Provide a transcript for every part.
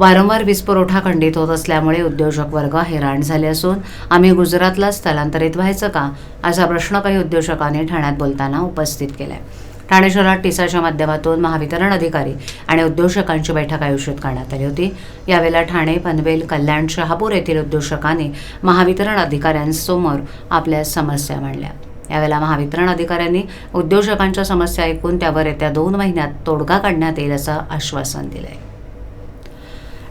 वारंवार वीज पुरवठा खंडित होत असल्यामुळे उद्योजक वर्ग हैराण झाले असून आम्ही गुजरातला स्थलांतरित व्हायचं का? असा प्रश्न काही उद्योजकांनी ठाण्यात बोलताना उपस्थित केलाय. ठाणे शहरात टिसाच्या माध्यमातून महावितरण अधिकारी आणि उद्योजकांची बैठक आयोजित करण्यात आली होती. यावेळेला ठाणे पनवेल कल्याण शहापूर येथील उद्योजकांनी महावितरण अधिकाऱ्यांसमोर आपल्या समस्या मांडल्या. यावेळेला महावितरण अधिकाऱ्यांनी उद्योजकांच्या समस्या ऐकून त्यावर येत्या दोन महिन्यात तोडगा काढण्यात येईल असं आश्वासन दिलं आहे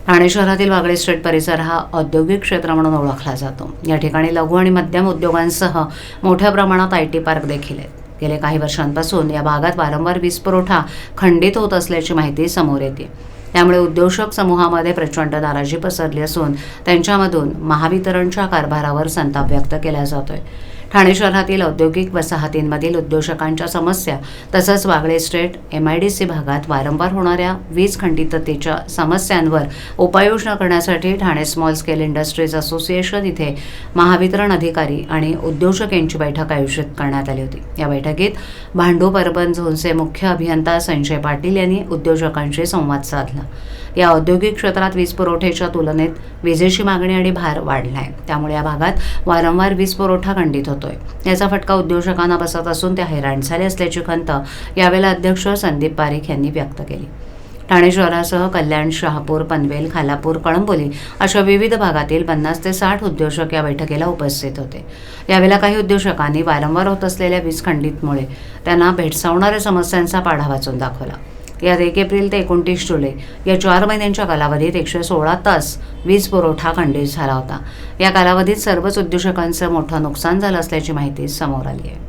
ठाणे शहरातील वागळे स्ट्रीट परिसर हा औद्योगिक क्षेत्र म्हणून ओळखला जातो. या ठिकाणी लघु आणि मध्यम उद्योगांसह मोठ्या प्रमाणात आय टी पार्क देखील आहेत. गेल्या काही वर्षांपासून या भागात वारंवार वीज पुरवठा खंडित होत असल्याची माहिती समोर येते. त्यामुळे उद्योजक समूहामध्ये प्रचंड नाराजी पसरली असून त्यांच्यामधून महावितरणच्या कारभारावर संताप व्यक्त केला जातोय. ठाणे शहरातील औद्योगिक वसाहतींमधील उद्योजकांच्या समस्या तसंच Wagle estate M I D C भागात वारंवार होणाऱ्या वीज खंडिततेच्या समस्यांवर उपाययोजना करण्यासाठी Thane small scale industries association इथे महावितरण अधिकारी आणि उद्योजक यांची बैठक आयोजित करण्यात आली होती. या बैठकीत भांडूप अर्बन झोनचे मुख्य अभियंता संजय पाटील यांनी उद्योजकांशी संवाद साधला. या औद्योगिक क्षेत्रात वीज पुरवठ्याच्या तुलनेत विजेची मागणी आणि भार वाढला आहे त्यामुळे या भागात वारंवार वीज पुरवठा खंडित होतोय. याचा फटका उद्योजकांना बसत असून ते हैराण झाले असल्याची खंत यावेळेला अध्यक्ष संदीप पारेख यांनी व्यक्त केली. ठाणे शहरासह कल्याण शहापूर पनवेल खालापूर कळंबोली अशा विविध भागातील पन्नास ते साठ उद्योजक या बैठकीला उपस्थित होते. यावेळेला काही उद्योजकांनी वारंवार होत असलेल्या वीज खंडितमुळे त्यांना भेडसावणाऱ्या समस्यांचा पाढा वाचून दाखवला. यात एक एप्रिल ते एकोणतीस जुलै या चार महिन्यांच्या कालावधीत एकशे सोळा तास वीज पुरवठा खंडित झाला होता. या कालावधीत सर्वच उद्योजकांचं मोठं नुकसान झालं असल्याची माहिती समोर आली आहे.